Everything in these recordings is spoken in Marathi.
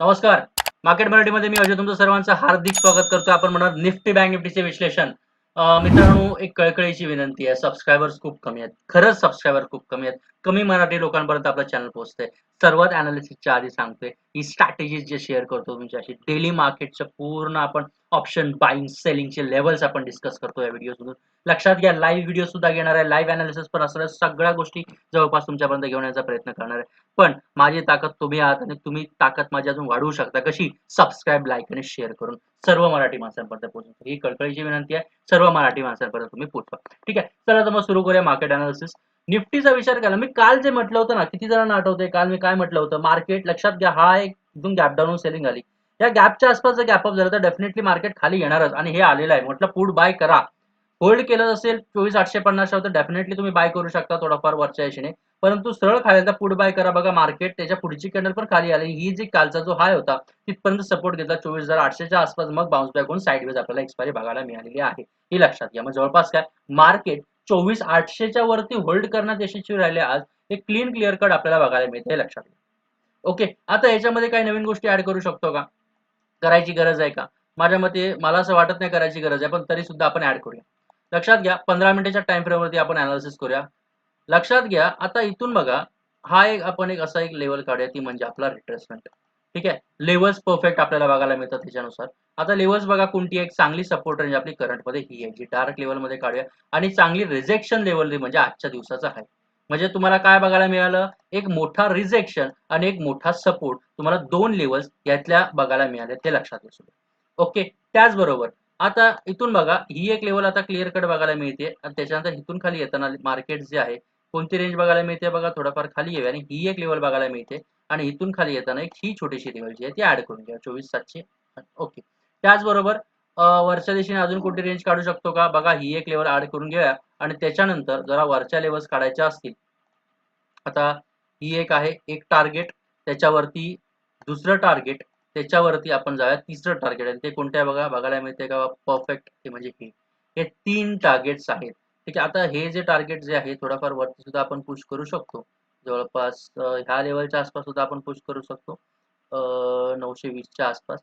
नमस्कार. मार्केट मराठीमध्ये मी अजय तुमचं सर्वांचं हार्दिक स्वागत करतोय. आपण म्हणत निफ्टी बँक निफ्टीचे विश्लेषण. मित्रांनो एक कळकळीची विनंती आहे. सबस्क्रायबर्स खूप कमी आहेत. खरंच सबस्क्रायबर खूप कमी आहेत. कमी मराठी लोकांपर्यंत आपलं चॅनल पोहोचतोय. सर्वात अनालिसिसच्या आधी सांगतोय. ही स्ट्रॅटेजीज जे शेअर करतो तुमच्याशी डेली मार्केटचं पूर्ण आपण ऑप्शन बाईंग सेलिंगचे लेवल्स आपण डिस्कस करतो या व्हिडिओमधून लक्षात घ्या लाईव्ह व्हिडिओ सुद्धा घेणार आहे. लाईव्ह अनालिसिस पण असणार सगळ्या गोष्टी जवळपास तुमच्यापर्यंत घेऊन याचा प्रयत्न करणार आहे. पण माझी ताकद तुम्ही आहात आणि तुम्ही ताकद माझी अजून वाढवू शकता कशी? सबस्क्राईब लाईक आणि शेअर करून सर्व मराठी माणसांपर्यंत पोहोचून ही कळकळीची विनंती आहे. सर्व मराठी माणसांपर्यंत तुम्ही पोहोचवा. ठीक आहे? चला तर मग सुरू करूया मार्केट अनालिसिस निफ्टीचा विचार केला. मी काल जे म्हटलं होतं ना किती जणांना आठवतंय? काल मी काय म्हटलं होतं? मार्केट लक्षात घ्या हा एक इथून गॅप डाऊन सेलिंग आली या गॅपच्या आसपास जर गॅप अप झालं तर डेफिनेटली मार्केट खाली येणारच आणि हे आलेलं आहे. म्हटलं पुढ बाय करा. होल्ड केलं असेल चोवीस आठशे पन्नास तर डेफिनेटली तुम्ही बाय करू शकता थोडाफार वरच्या दिशेने परंतु सरळ खाली तर पुढ बाय करा. बघा मार्केट त्याच्या पुढची कॅन्डल पण खाली आली. ही जी कालचा जो हाय होता तिथपर्यंत सपोर्ट घेतला. चोवीस हजार आठशेच्या आसपास मग बाउन्स बॅक होऊन साईडवेज आपल्याला एक्सपायरी बघायला मिळालेली आहे. ही लक्षात घ्या. मग जवळपास काय? मार्केट चोवीस आठशेच्या वरती होल्ड करण्यात यशस्वी राहिले आज हे क्लीन क्लिअर कट आपल्याला बघायला मिळते हे लक्षात घ्या. ओके आता याच्यामध्ये काही नवीन गोष्टी ऍड करू शकतो का? करायची गरज आहे का? माझ्या मते मला असं वाटत नाही करायची गरज आहे पण तरी सुद्धा आपण ऍड करूया. लक्षात घ्या पंधरा मिनिटाच्या टाइम फ्रेमवरती आपण अनालिसिस करूया. लक्षात घ्या आता इथून बघा हा एक आपण एक असा एक लेवल काढूया ती म्हणजे आपला रिट्रेसमेंट ठीक आहे? लेवल्स परफेक्ट आपल्याला बघायला मिळतात त्याच्यानुसार. आता लेवल्स बघा कोणती एक चांगली सपोर्ट रेंज आपली करंटमध्ये ही आहे. जी डार्क लेवलमध्ये काढूया. आणि चांगली रिजेक्शन लेवल म्हणजे आजच्या दिवसाचा आहे. म्हणजे तुम्हाला काय बघायला मिळालं? एक मोठा रिजेक्शन आणि एक मोठा सपोर्ट तुम्हाला दोन लेवल्स यातल्या बघायला मिळाले ते लक्षात असू द्या ओके त्याचबरोबर आता इथून बघा ही एक लेवल आता क्लिअर कट बघायला मिळते. आणि त्याच्यानंतर इथून खाली येताना मार्केट जे आहे कोणती रेंज बघायला मिळते बघा? थोडंफार खाली येऊया. आणि ही एक लेवल बघायला मिळते. आणि इथून खाली येताना एक ही छोटीशी लेवल जी आहे ती ऍड करून घ्या चोवीस सातशे. ओके. त्याचबरोबर वरच्या दिशेने अजून कोणती रेंज काढू शकतो का? बघा ही एक लेवल ऍड करून घेऊया. आणि त्याच्यानंतर जरा वरच्या लेवल्स काढायच्या असतील आता ही एक आहे एक टार्गेट त्याच्यावरती दुसरं टार्गेट त्याच्यावरती आपण जाऊया तिसरं टार्गेट आणि ते कोणत्या बघा? बघायला मिळते का? परफेक्ट ते म्हणजे हे. हे तीन टार्गेट्स आहेत. ठीक आहे आता हे जे टार्गेट जे आहे थोडाफार वरती सुद्धा आपण पुश करू शकतो. जवळपास ह्या लेवलच्या आसपास सुद्धा आपण पुश करू शकतो. नऊशे वीसच्या आसपास.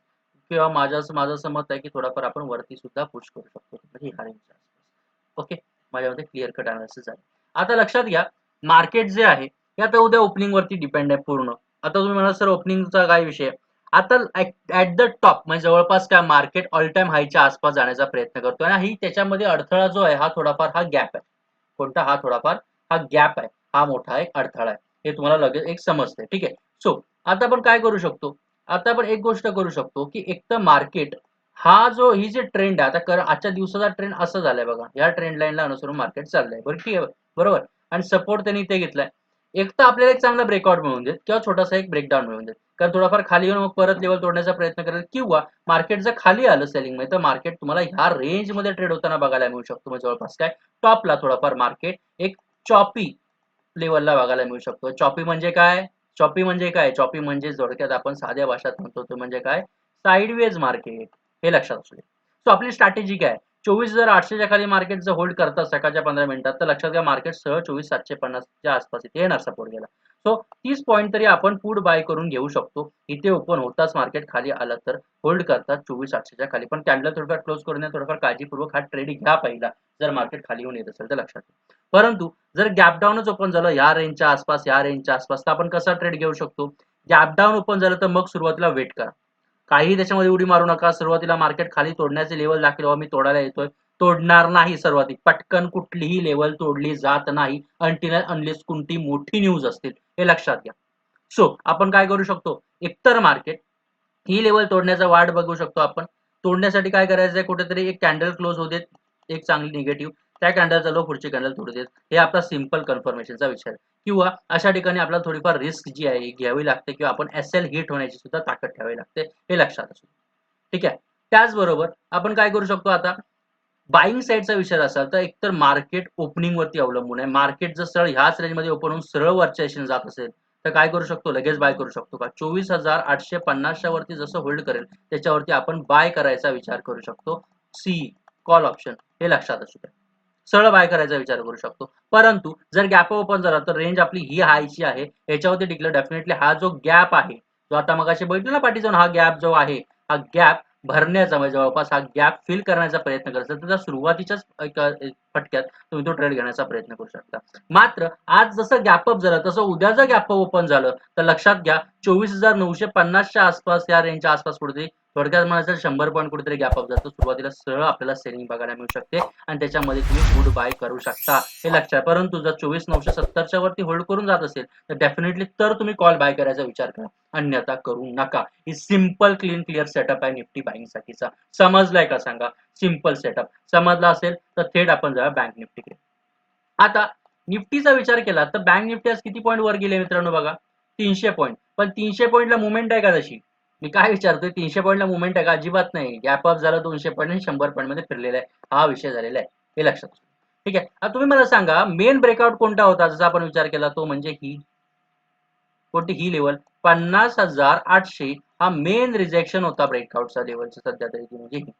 किंवा माझं असं- माझं असं मत आहे की थोडाफार आपण वरती सुद्धा पुश करू शकतो. म्हणजे ह्या रेंजच्या आसपास. ओके माझ्यामध्ये क्लिअर कट अनालिसिस आहे आता लक्षात घ्या मार्केट जे आहे हे आता उद्या ओपनिंग वरती डिपेंड आहे पूर्ण. आता तुम्ही म्हणाल सर ओपनिंगचा काय विषय? आहे? आता ऍट द टॉप म्हणजे जवळपास काय मार्केट ऑल टाइम हायच्या आसपास जाण्याचा प्रयत्न करतो आणि ही त्याच्यामध्ये अडथळा जो आहे हा थोडाफार हा गॅप आहे. कोणता? हा थोडाफार हा गॅप आहे. हा मोठा एक अडथळा आहे. हे तुम्हाला लगेच एक समजते ठीक आहे? सो आता आपण काय करू शकतो? आता आपण एक गोष्ट करू शकतो की एक तर मार्केट हा जो ही जे ट्रेंड आहे आता आजच्या दिवसाचा ट्रेंड असं झालाय बघा. या ट्रेंड लाईनला अनुसरून मार्केट चाललंय. बरं ठीक आहे? बरोबर? आणि सपोर्ट त्यांनी इथे घेतलाय. एक तर आपल्याला एक चांगला ब्रेकआउट मिळून देत किंवा छोटासा एक ब्रेकडाऊन मिळून देत. कारण थोडाफार खाली येऊन मग परत लेवल तोडण्याचा प्रयत्न करेल किंवा मार्केट जर खाली आलं सेलिंगमध्ये तर मार्केट तुम्हाला ह्या रेंजमध्ये ट्रेड होताना बघायला मिळू शकतो. जवळपास काय? टॉपला थोडाफार मार्केट एक चॉपी लेवलला बघायला मिळू शकतो. चॉपी म्हणजे काय? चॉपी म्हणजे काय? चॉपी म्हणजे थोडक्यात आपण साध्या भाषात म्हणतो तो म्हणजे काय? साईडवेज मार्केट हे लक्षात असू दे. सो आपली स्ट्रॅटेजी काय? चोवीस हजार आठशेच्या खाली मार्केट जर होल्ड करतात सकाळच्या पंधरा मिनिटात तर लक्षात घ्या मार्केट सहज चोवीस सातशे पन्नासच्या आसपास इथे येणार सपोर्ट गेला सो तीस पॉईंट तरी आपण पुढ बाय करून घेऊ शकतो. इथे ओपन होताच मार्केट खाली आलं तर होल्ड करतात चोवीस आठशेच्या खाली. पण कॅन्डल थोडंफार क्लोज करून थोडंफार काळजीपूर्वक हा ट्रेडिंग घ्या पहिला. जर मार्केट खाली येऊन येत असेल तर लक्षात घ्या परंतु जर गॅप डाऊनच ओपन झालं या रेंजच्या आसपास या रेंजच्या आसपास तर आपण कसा ट्रेड घेऊ शकतो? गॅप डाऊन ओपन झालं तर मग सुरुवातीला वेट करा. काही त्याच्यामध्ये उडी मारू नका. सुरुवातीला मार्केट खाली तोडण्याचे लेवल दाखल मी तोडायला येतोय. तोडणार नाही सर्वाधिक पटकन कुठलीही लेवल तोडली जात नाही अनटिल अनलेस कोणती मोठी न्यूज असतील. हे लक्षात घ्या. सो आपण काय करू शकतो? एकतर मार्केट ही लेवल तोडण्याचा वाट बघू शकतो आपण. तोडण्यासाठी काय करायचं आहे कुठेतरी एक कॅन्डल क्लोज होते एक चांगली निगेटिव्ह त्या कॅन्डलचा लो पुढची कॅन्डल तोडू देत. हे आपला सिंपल कन्फर्मेशनचा विचार किंवा अशा ठिकाणी आपल्याला थोडीफार रिस्क जी आहे घ्यावी लागते किंवा आपण एस एल हिट होण्याची सुद्धा ताकद ठेवावी लागते हे लक्षात असू ठीक आहे? त्याचबरोबर आपण काय करू शकतो आता? बाईंग साईडचा विचार असाल तर एकतर मार्केट ओपनिंगवरती अवलंबून आहे. मार्केट जर सरळ ह्याच रेंजमध्ये ओपन होऊन सरळ वरच्या दिशेने जात असेल तर काय करू शकतो? लगेच बाय करू शकतो का? चोवीस हजार आठशे पन्नासच्या वरती जसं होल्ड करेल त्याच्यावरती आपण बाय करायचा विचार करू शकतो. सी कॉल ऑप्शन हे लक्षात असू द्या. सरळ बाय करायचा विचार करू शकतो. परंतु जर गॅप ओपन झाला तर रेंज आपली ही हायची आहे. याच्यावरती टिकलं डेफिनेटली हा जो गॅप आहे जो आता मग अशी बघितलं ना पाठी जाऊन हा गॅप जो आहे हा गॅप भरण्याचा म्हणजे जवळपास हा गॅप फिल करण्याचा प्रयत्न करत असेल तर त्या सुरुवातीच्याच एक फटक्यात तुम्ही तो ट्रेड घेण्याचा प्रयत्न करू शकता. मात्र आज जसं गॅपअप झालं तसं उद्या जर गॅपअप ओपन झालं तर लक्षात घ्या चोवीस हजार नऊशे पन्नासच्या आसपास या रेंजच्या आसपास कुठेतरी थोडक्यात म्हणायचं शंभर पॉईंट कुठेतरी गॅपअप जातो सुरुवातीला सरळ आपल्याला सेलिंग बघायला मिळू शकते आणि त्याच्यामध्ये तुम्ही गुड बाय करू शकता. हे लक्षात परंतु जर चोवीस नऊशे सत्तरच्या वरती होल्ड करून जात असेल तर डेफिनेटली तर तुम्ही कॉल बाय करायचा विचार करा. अन्यथा करू नका. ही सिंपल क्लीन क्लिअर सेटअप आहे निफ्टी बाईंग साठीचा. समजलाय का सांगा? Simple setup. समजला असेल तर थेट आपण जाऊया बँक निफ्टीकडे आता निफ्टीचा विचार केला तर बँक निफ्टी आज किती पॉईंट वर गेले मित्रांनो बघा? तीनशे पॉईंट पण तीनशे पॉईंटला मुवमेंट आहे का तशी? मी काय विचारतोय तीनशे पॉईंटला मुवमेंट आहे का? अजिबात नाही. गॅप अप झालं दोनशे पॉईंट आणि शंभर पॉईंटमध्ये फिरलेला आहे. हा विषय झालेला आहे. हे लक्षात ठीक आहे? आता तुम्ही मला सांगा मेन ब्रेकआउट कोणता होता? जसा आपण विचार केला तो म्हणजे ही. कोणती? ही लेवल पन्नास हजार आठशे हा मेन रिजेक्शन होता ब्रेकआउटचा लेवलचा सध्या तरी म्हणजे ही.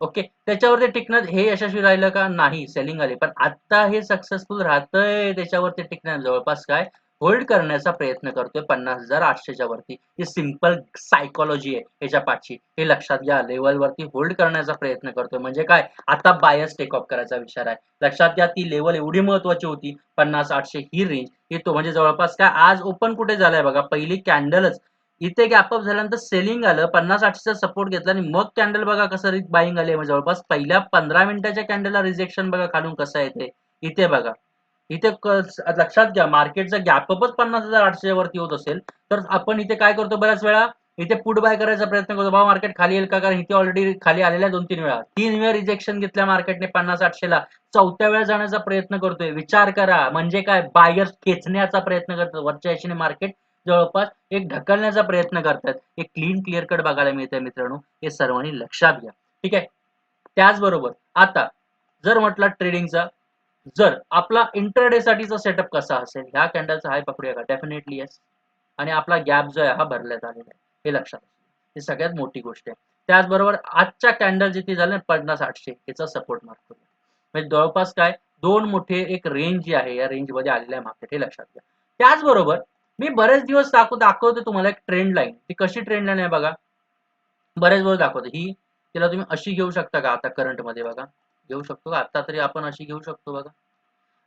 ओके. त्याच्यावरती टिकणं हे यशस्वी राहिलं का? नाही सेलिंग आले. पण आता हे सक्सेसफुल राहतंय त्याच्यावरती टिकणं जवळपास काय? होल्ड करण्याचा प्रयत्न करतोय पन्नास हजार आठशेच्या वरती. ही सिंपल सायकोलॉजी आहे याच्या पाठची हे लक्षात घ्या. लेवल वरती होल्ड करण्याचा प्रयत्न करतोय. म्हणजे काय? आता बायस टेक ऑफ करायचा विचार आहे. लक्षात घ्या ती लेवल एवढी महत्वाची होती. पन्नास आठशे ही रेंज ही तो म्हणजे जवळपास काय? आज ओपन कुठे झालाय बघा? पहिली कॅन्डलच इथे गॅपअप झाल्यानंतर सेलिंग आलं पन्नास आठशेचा सपोर्ट घेतला आणि मग कॅन्डल बघा कसं बाईंग आले म्हणजे जवळपास पहिल्या पंधरा मिनिटाच्या कॅन्डलला रिजेक्शन बघा खालून कसं येते इथे बघा. इथे लक्षात घ्या मार्केटचा गॅपअपच पन्नास हजार आठशे वरती होत असेल तर आपण इथे काय करतो बऱ्याच वेळा? इथे पुट बाय करायचा प्रयत्न करतो. बाबा मार्केट खाली येईल का? कारण इथे ऑलरेडी खाली आलेल्या दोन तीन वेळा. तीन वेळा रिजेक्शन घेतल्या मार्केटने पन्नास आठशेला. चौथ्या वेळा जाण्याचा प्रयत्न करतोय. विचार करा. म्हणजे काय? बायर्स खेचण्याचा प्रयत्न करतो वरच्या याशीने मार्केट जवळपास एक ढकलण्याचा प्रयत्न करतात. एक क्लीन क्लिअर कट बघायला मिळतंय मित्रांनो. हे सर्वांनी लक्षात घ्या. ठीक आहे? त्याचबरोबर आता जर म्हटलं ट्रेडिंगचा जर आपला इंटरडे साठीचा सेटअप कसा असेल? ह्या कॅन्डलचा हाय पकडूया का? डेफिनेटली येस आणि आपला गॅप जो आहे हा भरण्यात आलेला आहे. हे लक्षात ही सगळ्यात मोठी गोष्ट आहे. त्याचबरोबर आजच्या कॅन्डल जिथे झाले पन्नास आठशे याचा सपोर्ट मार्क करूया. म्हणजे जवळपास काय? दोन मोठे एक रेंज जी आहे या रेंजमध्ये आलेलं आहे मार्केट हे लक्षात घ्या. त्याचबरोबर मी बरेच दिवस दाखव दाखवतो तुम्हाला एक ट्रेंड लाईन ती कशी ट्रेंड लाईन आहे बघा. बरेच दिवस दाखवते. ही तिला तुम्ही अशी घेऊ शकता का आता करंटमध्ये बघा. घेऊ शकतो का? आता तरी आपण अशी घेऊ शकतो बघा.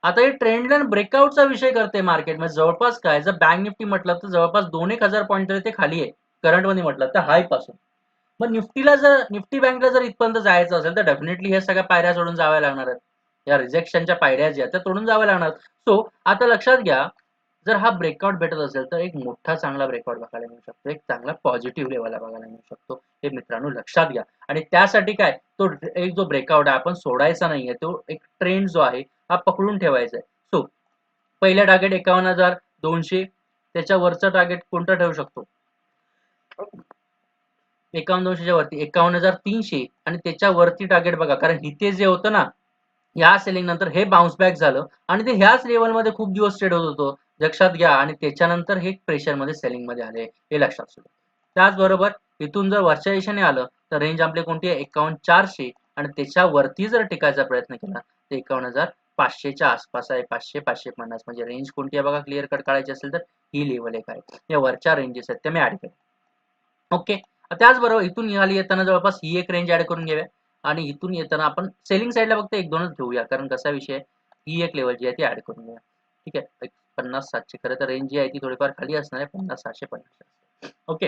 आता हे ट्रेंड लाईन ब्रेकआउटचा विषय करते मार्केट जवळपास काय? जर बँक निफ्टी म्हटलं तर जवळपास दोन एक हजार पॉईंट तरी ते खाली आहे. करंटमध्ये म्हटलं तर हायपासून. मग निफ्टीला जर निफ्टी बँकला जर इथपर्यंत जायचं असेल तर डेफिनेटली ह्या सगळ्या पायऱ्या सोडून जाव्या लागणार आहेत. या रिजेक्शनच्या पायऱ्या ज्या आहेत त्या तोडून जाव्या लागणार सो आता लक्षात घ्या जर हा ब्रेकआउट भेटत असेल तर एक मोठा चांगला ब्रेकआउट बघायला मिळू शकतो. एक चांगला पॉझिटिव्ह लेवलला बघायला मिळू शकतो. हे मित्रांनो लक्षात घ्या. आणि त्यासाठी काय? तो एक जो ब्रेकआउट आहे आपण सोडायचा नाहीये. तो एक ट्रेंड जो आहे हा पकडून ठेवायचा आहे. सो पहिला टार्गेट एकावन्न हजार दोनशे. त्याच्यावरचा टार्गेट कोणता ठेवू शकतो? एकावन्न दोनशेच्या वरती एकावन्न हजार तीनशे. आणि त्याच्या वरती टार्गेट बघा. कारण इथे जे होतं ना ह्या सेलिंग नंतर हे बाउन्स बॅक झालं आणि ते ह्याच लेवलमध्ये खूप दिवस ट्रेड होत होतो. लक्षात घ्या आणि त्याच्यानंतर हे प्रेशरमध्ये सेलिंगमध्ये आले हे लक्षात सुरू त्याचबरोबर इथून जर वरच्या दिशेने आलं तर रेंज आपली कोणती आहे? एकावन्न चारशे. आणि त्याच्यावरती जर टिकायचा प्रयत्न केला तर एकावन्न हजार पाचशेच्या आसपास आहे. पाचशे पाचशे पन्नास. म्हणजे रेंज कोणती आहे बघा? क्लिअर कट काढायची असेल तर ही लेवल एक आहे. या वरच्या रेंजेस आहेत त्या मी ऍड केल्या ओके त्याचबरोबर इथून खाली येताना जवळपास ही एक रेंज ऍड करून घेऊया. आणि इथून येताना आपण सेलिंग साईडला फक्त एक दोनच घेऊया. कारण कसा विषय ही एक लेवल जी आहे ती ऍड करून घ्या ठीक आहे? पन्नास सातशे. खरं तर रेंज जी आहे ती थोडीफार खाली असणार आहे. पन्नास सातशे पन्नास ओके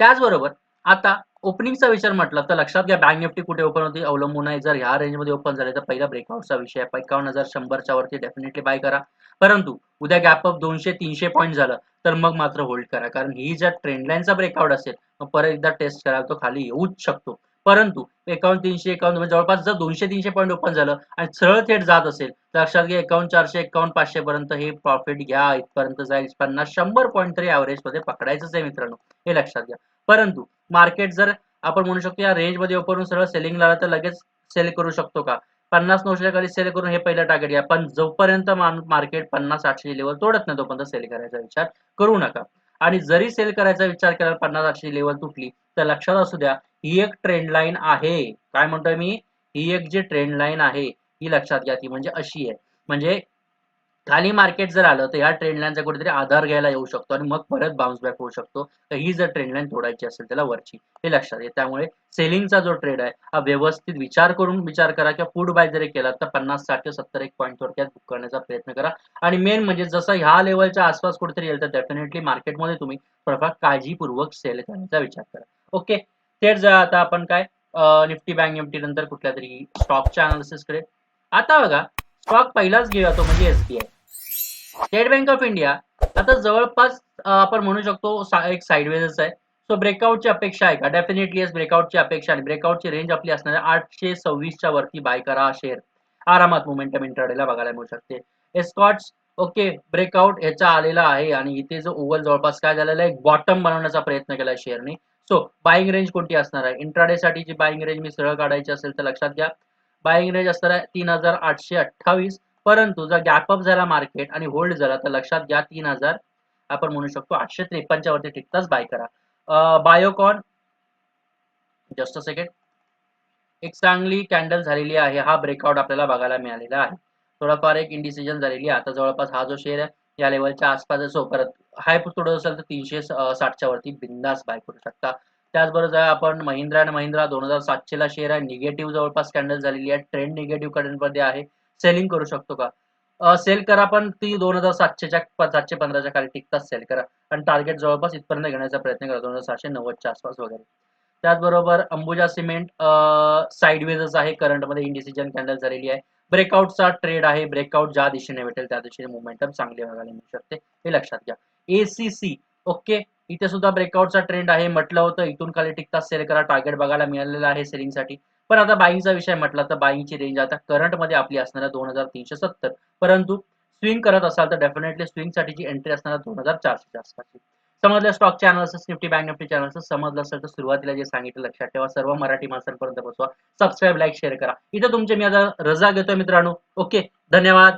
त्याचबरोबर आता ओपनिंगचा विचार म्हटलं तर लक्षात घ्या बँक निफ्टी कुठे ओपन होती? अवलंबून आहे. जर ह्या रेंजमध्ये ओपन झाले तर पहिला ब्रेकआउटचा विषय आहे. एकावन्न हजार शंभरच्या वरती डेफिनेटली बाय करा. परंतु उद्या गॅप अप दोनशे तीनशे पॉईंट झालं तर मग मात्र होल्ड करा. कारण ही जर ट्रेंड लाईनचा ब्रेकआउट असेल मग परत एकदा टेस्ट करा तो खाली येऊच शकतो. परंतु एकावन्न तीनशे एकावन्न म्हणजे जवळपास जर दोनशे तीनशे पॉईंट ओपन झालं आणि सरळ थेट जात असेल तर लक्षात घ्या एकावन्न चारशे एकावन्न पाचशे पर्यंत हे प्रॉफिट घ्या. इथपर्यंत जाईल. पन्नास शंभर पॉईंट तरी ऍव्हरेजमध्ये पकडायचंच आहे मित्रांनो. हे लक्षात घ्या. परंतु मार्केट जर आपण म्हणू शकतो या रेंजमध्ये ओपन सरळ सेलिंग लागलं तर लगेच सेल करू शकतो का? पन्नास नऊशे खाली सेल करून हे पहिलं टार्गेट घ्या. पण जोपर्यंत मार्केट पन्नास आठशे लेवल तोडत नाही तोपर्यंत सेल करायचा विचार करू नका. आणि जरी सेल करायचा विचार केला पन्नास आठशे लेवल तुटली तर लक्षात असू द्या ही एक ट्रेंड लाईन आहे. काय म्हणतोय मी? ही एक जी ट्रेंड लाईन आहे ही लक्षात घ्या ती. म्हणजे अशी आहे. म्हणजे खाली मार्केट जर आलं तर या ट्रेंडलाईनचा कुठेतरी आधार घ्यायला येऊ शकतो आणि मग परत बाउन्स बॅक होऊ शकतो. तर ही जर ट्रेंडलाईन तोडायची असेल त्याला वरची हे लक्षात येईल त्यामुळे सेलिंगचा जो ट्रेड आहे हा व्यवस्थित विचार करून विचार करा किंवा फूड बाय जरी केला तर पन्नास साठ ते सत्तर एक पॉईंट थोडक्यात बुक करण्याचा प्रयत्न करा. आणि मेन म्हणजे जसं ह्या लेवलच्या आसपास कुठेतरी येईल तर डेफिनेटली मार्केटमध्ये तुम्ही थोडाफार काळजीपूर्वक सेल करण्याचा विचार करा. ओके तेच जर आता आपण काय निफ्टी बँक निफ्टी नंतर कुठल्या तरी स्टॉकच्या अनालिसिस करेल आता बघा स्टॉक पहिलाच घेऊया तो म्हणजे SBI state bank of India आता जवळपास आपण म्हणू शकतो सा- एक साईडवेजच आहे. सो ब्रेकआउटची अपेक्षा आहे का? डेफिनेटली येस ब्रेकआउटची अपेक्षा आणि ब्रेकआउटची रेंज आपली असणार आहे आठशे सव्वीसच्या वरती बाय करा शेअर आरामात मोमेंटम इंटरडेला बघायला मिळू शकते. एस्कॉट्स ओके ब्रेकआउट ह्याचा आलेला आहे आणि इथे जो ओव्हल जवळपास काय झालेला आहे बॉटम बनवण्याचा प्रयत्न केला शेअरने सो बाईंग रेंज कोणती असणार आहे? इंट्राडे साठीची बाईंग रेंज मी सरळ काढायची असेल तर लक्षात घ्या. बाईंग रेंज असणार आहे तीन हजार आठशे अठ्ठावीस. परंतु जर गॅप अप झाला मार्केट आणि होल्ड झाला तर लक्षात घ्या तीन हजार आपण म्हणू शकतो आठशे त्रेपन्नच्या वरती टिकताच बाय करा. बायोकॉन जस्ट अ सेकंड एक चांगली कॅन्डल झालेली आहे. हा ब्रेकआउट आपल्याला बघायला मिळालेला आहे. थोडाफार एक इंडिसिजन झालेली आहे. आता जवळपास हा जो शेअर आहे या लेवलच्या आसपास असो परत हाय थोडं असेल तर तीनशे साठच्या वरती बिंदास बाय करू शकता. त्याचबरोबर आपण महिंद्रा अँड महिंद्रा दोन हजार सातशेला शेअर आहे निगेटिव्ह जवळपास कॅन्डल झालेली आहे. ट्रेंड निगेटिव्ह करंटमध्ये आहे. सेलिंग करू शकतो का? सेल करा पण ती दोन हजार सातशेच्या सातशे पंधराच्या खाली टिकताच सेल करा. आणि टार्गेट जवळपास इथपर्यंत घेण्याचा प्रयत्न करा दोन हजार सातशे नव्वदच्या आसपास वगैरे. त्याचबरोबर अंबुजा सिमेंट साईडवेजच आहे करंटमध्ये इंडिसिजन कॅन्डल झालेली आहे. ब्रेकआउटचा ट्रेड आहे ब्रेकआउट ज्या दिशेने भेटेल त्या दिशेने मुवमेंटम चांगली बघायला मिळू शकते हे लक्षात घ्या. एसीसी ओके इथे सुद्धा ब्रेकआउटचा ट्रेंड आहे. म्हटलं होतं इथून खाली टिकताच सेल करा टार्गेट बघायला मिळालेला आहे सेलिंगसाठी पण आता बाईंगचा विषय म्हटला तर बाईंगची रेंज आता करंटमध्ये आपली असणार आहे दोन हजार तीनशे सत्तर. परंतु स्विंग करत असाल तर डेफिनेटली स्विंगसाठीची एंट्री असणार दोन हजार चारशे आसपासची समजलं stock analysis Nifty bank Nifty channel समजलं असेल तर सुरुवातीला जे सांगितलं लक्षात ठेवा. सर्व मराठी माणसांपर्यंत पोहोचवा. सबस्क्राईब लाईक शेअर करा. इथे तुमचे मी आता रजा घेतोय मित्रांनो. ओके धन्यवाद.